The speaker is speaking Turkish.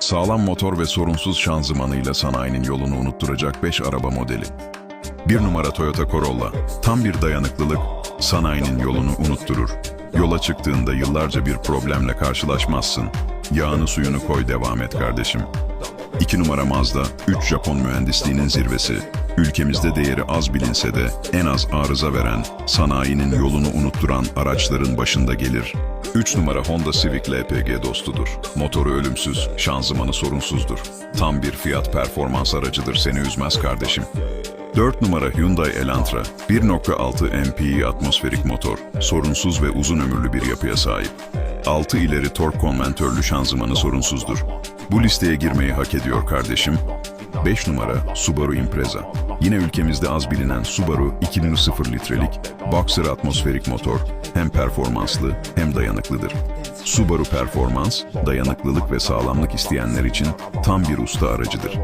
Sağlam motor ve sorunsuz şanzımanıyla sanayinin yolunu unutturacak 5 araba modeli. 1 numara Toyota Corolla. Tam bir dayanıklılık, sanayinin yolunu unutturur. Yola çıktığında yıllarca bir problemle karşılaşmazsın. Yağını suyunu koy devam et kardeşim. 2 numara Mazda, 3 Japon mühendisliğinin zirvesi. Ülkemizde değeri az bilinse de en az arıza veren, sanayinin yolunu unutturan araçların başında gelir. 3 numara Honda Civic LPG dostudur. Motoru ölümsüz, şanzımanı sorunsuzdur. Tam bir fiyat performans aracıdır seni üzmez kardeşim. 4 numara Hyundai Elantra, 1.6 MPI atmosferik motor, sorunsuz ve uzun ömürlü bir yapıya sahip. 6 ileri tork konventörlü şanzımanı sorunsuzdur. Bu listeye girmeyi hak ediyor kardeşim. 5 numara Subaru Impreza. Yine ülkemizde az bilinen Subaru 2000 litrelik boxer atmosferik motor hem performanslı hem dayanıklıdır. Subaru performans, dayanıklılık ve sağlamlık isteyenler için tam bir usta aracıdır.